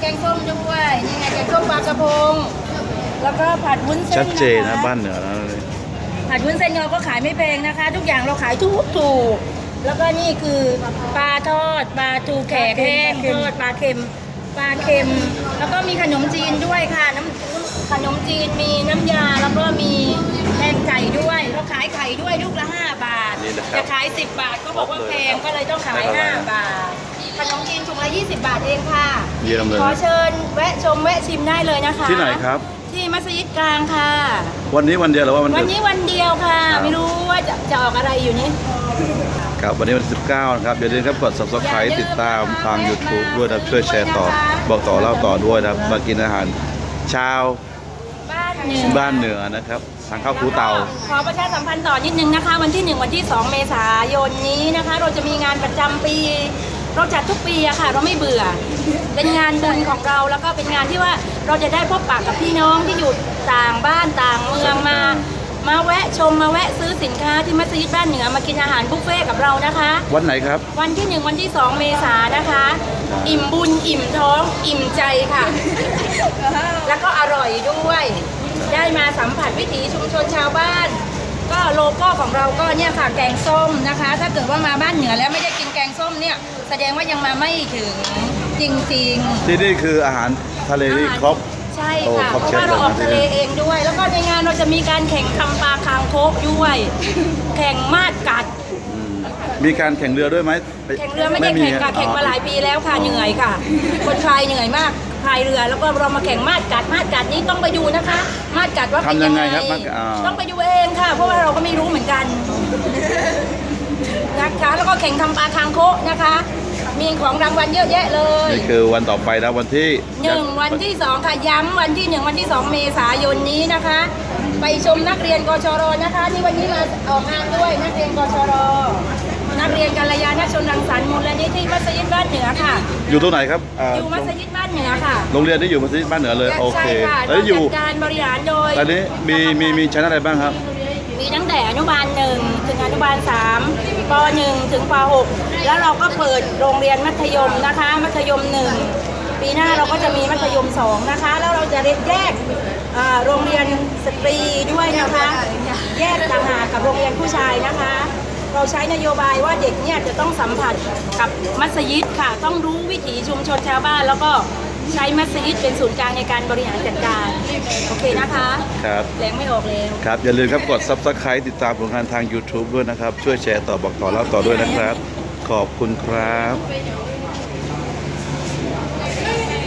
แกงส้มด้วยนี่ไงแกงส้มปลากระพง แล้วก็ผัดวุ้นเส้นชัดเจนนะคบ้านเหนือนะผัดวุ้นเส้นเราก็ขายไม่แพงนะคะ ทุกอย่างเราขายทุกถูกแล้วก็นี่คือปลาทอดปลาทูแขกแห้งทอดปลาเค็มปลาเค็ม แล้วก็มีขนมจีนด้วยค่ะน้ำขนมจีนมีน้ำยาแล้วก็มีแกงไก่ด้วยเราขายไข่ด้วยลูกละ 5 บาทนี่นะครับจะขาย 10 บาทก็บอกว่าแพงก็เลยต้องขายได้ครับ5บาท ขนมจีนถุงละ 20 บาทเองค่ะ เยี่ยมเลย ขอเชิญแวะชมแวะชิมได้เลยนะคะ ที่ไหนครับ ที่มัสยิดกลางค่ะ วันนี้วันเดียวหรือว่าวันวันเดียวนี้วันเดียวค่ะครับไม่รู้ว่าจะจะออกอะไรอยู่นี่ ครับวันนี้วันที่19 นะครับ อย่าลืมครับกด subscribe ติดตามทาง YouTube ด้วยนะครับ ช่วยแชร์ต่อบอกต่อเล่าต่อด้วยนะครับ มากินอาหารชาวบ้านเหนือบ้านเหนือนะครับ ทางเข้าคูเตา ขอประชาสัมพันธ์ต่อนิดนึงนะคะ วันที่ 1 วันที่ 2 เมษายนนี้นะคะ เราจะมีงานประจำปี เราจัดทุกปีอะค่ะ เราไม่เบื่อ เป็นงานบุญของเราแล้วก็เป็นงานที่ว่าเราจะได้พบปะกับพี่น้องที่อยู่ต่างบ้านต่างเมืองมา มาแวะชมมาแวะซื้อสินค้าที่มัสยิดบ้านเหนือมากินอาหารบุฟเฟ่ต์กับเรานะคะ วันไหนครับ วันที่1วันที่2เมษายนนะคะ อิ่มบุญอิ่มท้อง อิ่มใจค่ะ แล้วก็อร่อยด้วย ได้มาสัมผัสวิถีชุมชนชาวบ้าน ก็โลโก้ของเราก็เนี่ยค่ะแกงส้มนะคะ ถ้าเกิดว่ามาบ้านเหนือแล้วไม่ได้กินแกงส้มเนี่ย แสดงว่ายังมาไม่ถึงจริงที่นี่คืออาหารทะเลๆที่อาหารครบ ใช่โอ้ค่ะครบเพราะเชฟว่าเราออกเลยนะทะเลเองด้วย แล้วก็ในงานเราจะมีการแข่งทำปลาคางคกด้วย แข่งมาดกัดอืมมีการแข่งเรือด้วยไหมแข่งเรือไม่ได้แข่งค่ะแข่งมาหลายปีแล้วค่ะเหนื่อยค่ะ คนพายเหนื่อยมาก พายเรือ แล้วก็เรามาแข่งมาดกัดมาดกัดนี้ต้องไปดูนะคะ มาดกัดว่าเป็นทำยัยังงไงไงครับมาดกัดอ่า ต้องไปดูเองค่ะ เพราะว่าเราก็ไม่รู้เหมือนกัน นะคะ แล้วก็แข่งทำปลาคางโคะนะคะ มีของรางวัลเยอะแยะเลย นี่คือวันต่อไปนะวันที่หนึ่งวันที่สองค่ะย้ำวันที่หนึ่งวันที่สองเมษายนนี้นะคะ ไปชมนักเรียนกชรนะคะ นี่วันนี้มาออกงานด้วยนักเรียนกชรนักเรียนกัลยาณชนรัง สรรค์มูลนิธิมัสยิดบ้านเหนือค่ะ อยู่ตรงไหนครับอ่าอยู่มัสยิดบ้านเหนือค่ะโรงเรียนที่อยู่มัสยิดบ้านเหนือเลยโอเค ใช่ค่ะแล้วอยู่จัดการบริหารโดย ตอนนี้มีมีมีชั้นอะไรบ้างครับ มีตั้งแต่อนุบาลหนึ่งถึงอนุบาลสามปหนึ่งถึงปหกแล้วเราก็เปิดโรงเรียนมัธยมนะคะ มัธยมหนึ่งปีหน้าเราก็จะมีมัธยมสองนะคะ แล้วเราจะเรียนแยกอ่าโรงเรียนสตรีด้วยนะคะ แยกต่างหากกับโรงเรียนผู้ชายนะคะ เราใช้นโยบายว่าเด็กเนี่ยจะต้องสัมผัสกับมัสยิดค่ะ ต้องรู้วิถีชุมชนชาวบ้าน แล้วก็ใช้มัสยิดเป็นศูนย์กลางในการบริหารจัดการโอเคนะคะครับ แรงไม่ออกแล้วครับ อย่าลืมครับกด subscribe ติดตามผลงานทาง YouTube ด้วยนะครับ ช่วยแชร์ต่อบอกต่อเล่าต่อด้วยนะครับ ขอบคุณครับ